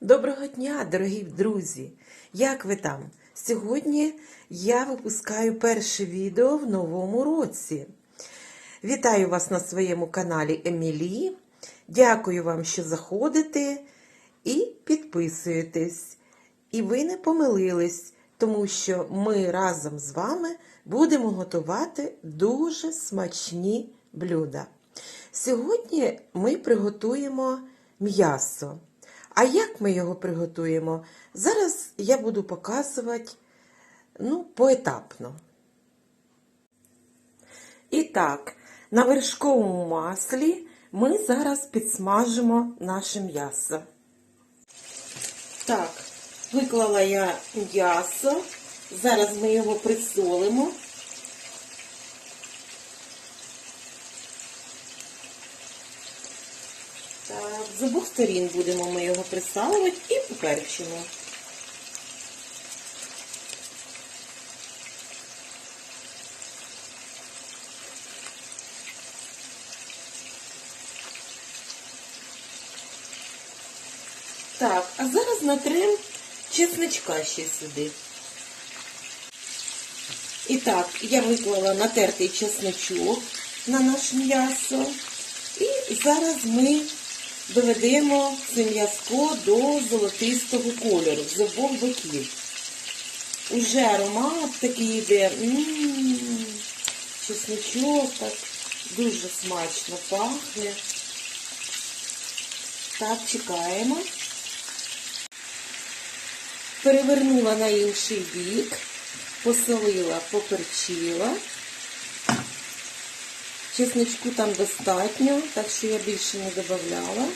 Доброго дня, дорогі друзі! Як ви там? Сьогодні я випускаю перше відео в новому році. Вітаю вас на своєму каналі Емілі. Дякую вам, що заходите і підписуєтесь. І ви не помилились, тому що ми разом з вами будемо готувати дуже смачні блюда. Сьогодні ми приготуємо м'ясо. А як ми його приготуємо? Зараз я буду показувати ну, поетапно. І так, на вершковому маслі ми зараз підсмажимо наше м'ясо. Так, виклала я м'ясо. Зараз ми його присолимо. Так, з обох сторін будемо ми його присалувати і поперчимо. Так, а зараз натрем чесничка ще сюди. І так, я виклала натертий чесничок на наше м'ясо. І зараз ми доведемо це м'язко до золотистого кольору з обох боків. Уже аромат такий йде. Чесничок так дуже смачно пахне. Так, чекаємо. Перевернула на інший бік, посолила, поперчила. Чесночку там достатньо, так що я більше не додавала.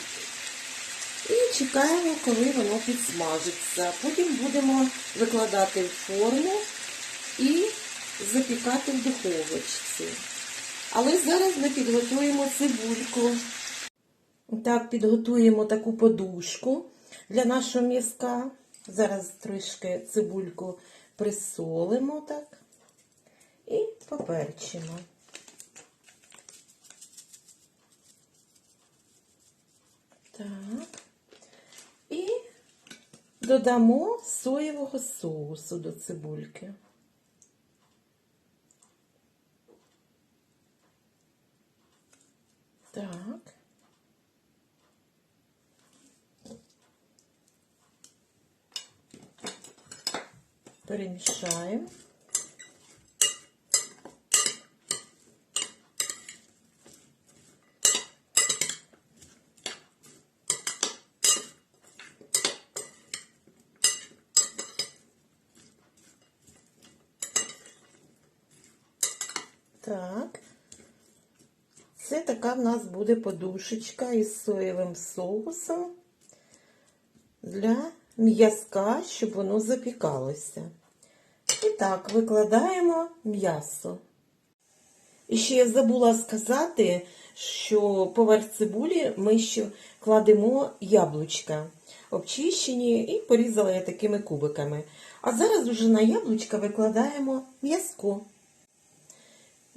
І чекаємо, коли воно підсмажиться. Потім будемо викладати в форму і запікати в духовочці. Але зараз ми підготуємо цибульку. Так, підготуємо таку подушку для нашого м'язка. Зараз трішки цибульку присолимо так і поперчимо. Так. І додамо соєвого соусу до цибульки. Так. Перемішаємо. Так. Це така в нас буде подушечка із соєвим соусом для м'язка, щоб воно запікалося. І так, викладаємо м'ясо. І ще я забула сказати, що поверх цибулі ми ще кладемо яблучка обчищені і порізала я такими кубиками. А зараз уже на яблучка викладаємо м'язко.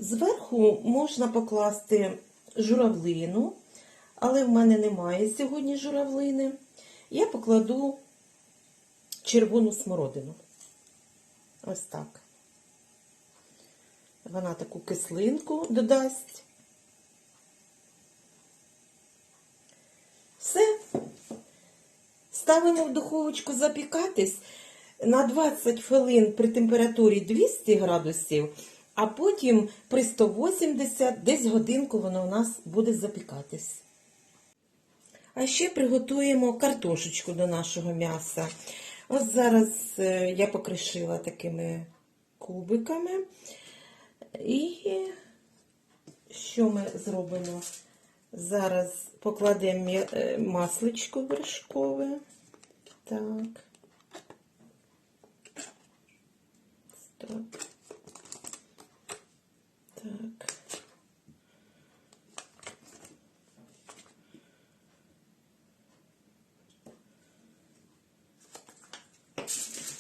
Зверху можна покласти журавлину, але в мене немає сьогодні журавлини. Я покладу червону смородину. Ось так. Вона таку кислинку додасть. Все. Ставимо в духовочку запікатись на 20 хвилин при температурі 200 градусів, а потім при 180 десь годинку воно у нас буде запікатись. А ще приготуємо картошечку до нашого м'яса. Ось зараз е, я покришила такими кубиками. І що ми зробимо? Зараз покладемо е, масличко вершкове. Так.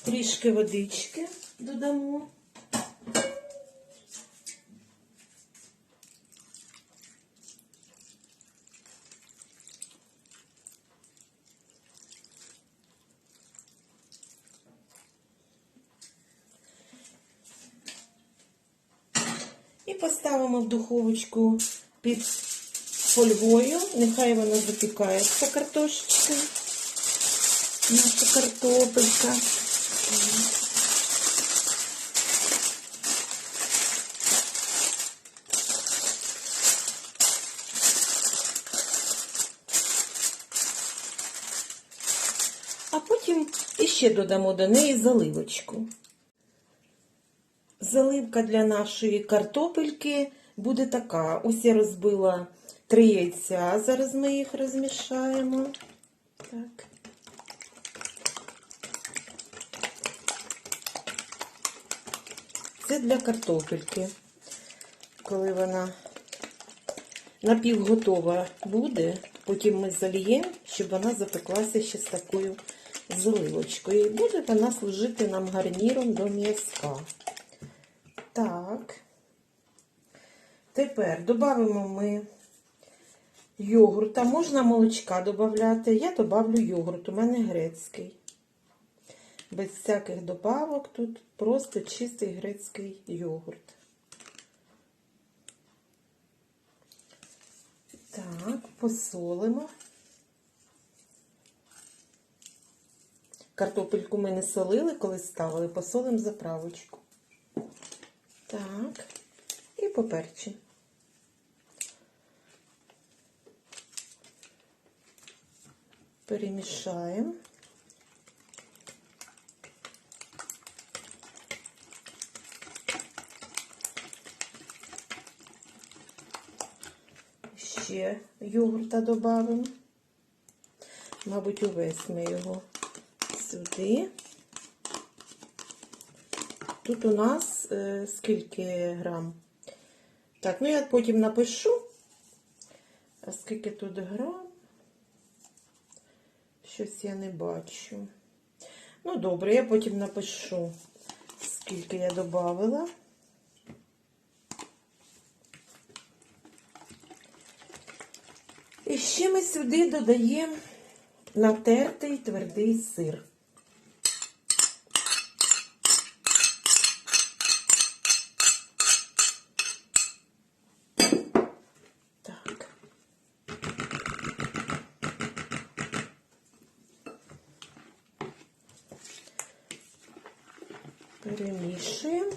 трішки водички додамо. І поставимо в духовочку під фольгою, нехай вона запікається картошечка, наша картопелька. Іще додамо до неї заливочку. Заливка для нашої картопельки буде така. Ось я розбила три яйця. Зараз ми їх розмішаємо. Так. Це для картопельки. Коли вона напівготова буде, потім ми заліємо, щоб вона запеклася ще з такою заливочкою. І буде вона служити нам гарніром до м'язка. Так. Тепер додамо ми йогурта. Можна молочка додати. Я добавлю йогурт, у мене грецький. Без всяких добавок тут просто чистий грецький йогурт. Так, посолимо. Картопельку ми не солили, коли ставили, посолимо заправочку. Так, і поперчимо. Перемішаємо. Ще йогурта додамо. Мабуть, увесь ми його сюди. Тут у нас е, скільки грам? Так, ну я потім напишу. Скільки тут грам? Щось я не бачу. Ну, добре, я потім напишу, скільки я додавала. І ще ми сюди додаємо натертий твердий сир. Перемішуємо.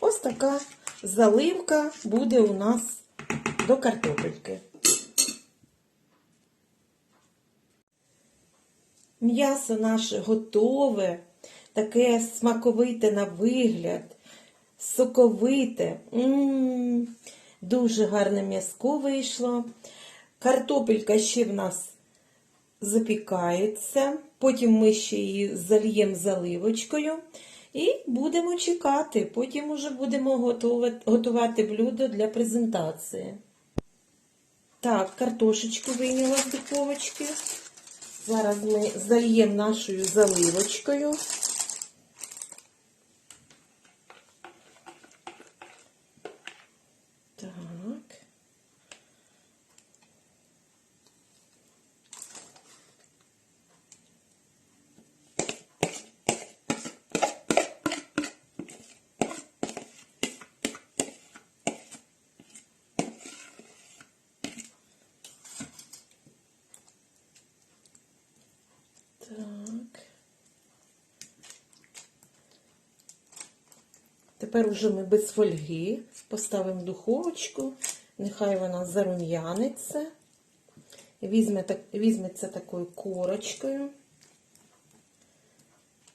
Ось така заливка буде у нас до картопельки. М'ясо наше готове, таке смаковите на вигляд, соковите. М-м-м, дуже гарне м'язко вийшло. Картопелька ще в нас запікається. Потім ми ще її зальємо заливочкою. І будемо чекати. Потім уже будемо готувати блюдо для презентації. Так, картошечку вийняла з духовочки. Зараз ми зальємо нашою заливочкою. Так. Так. Тепер уже ми без фольги поставимо духовочку, нехай вона зарум'яниться, візьме, так, візьметься такою корочкою.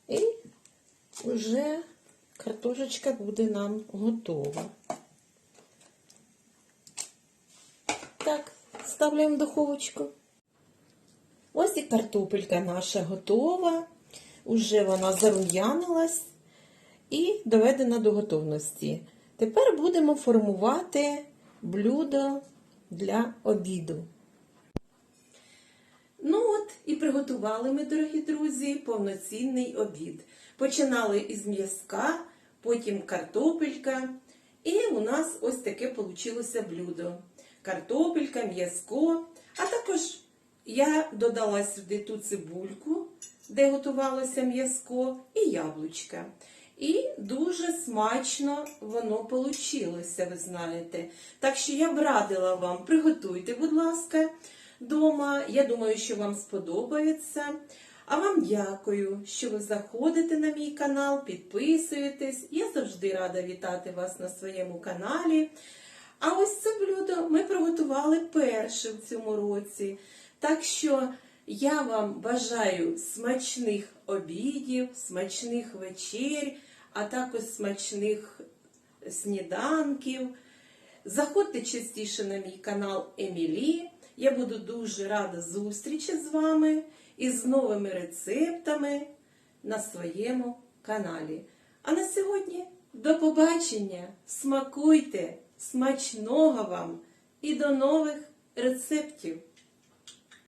І вже картошечка буде нам готова. Так, ставляємо духовочку. Ось і картопелька наша готова. Уже вона зарум'янилась і доведена до готовності. Тепер будемо формувати блюдо для обіду. Ну от і приготували ми, дорогі друзі, повноцінний обід. Починали із м'язка, потім картопелька. І у нас ось таке получилося блюдо. Картопелька, м'язко. А також я додала сюди ту цибульку, де готувалося м'язко, і яблучка. І дуже смачно воно получилося, ви знаєте. Так що я б радила вам, приготуйте, будь ласка, дома. Я думаю, що вам сподобається. А вам дякую, що ви заходите на мій канал, підписуєтесь. Я завжди рада вітати вас на своєму каналі. А ось це блюдо ми приготували перше в цьому році. Так що я вам бажаю смачних обідів, смачних вечер, а також смачних сніданків. Заходьте частіше на мій канал Емілі. Я буду дуже рада зустрічі з вами і з новими рецептами на своєму каналі. А на сьогодні до побачення! Смакуйте! Смачного вам і до нових рецептів!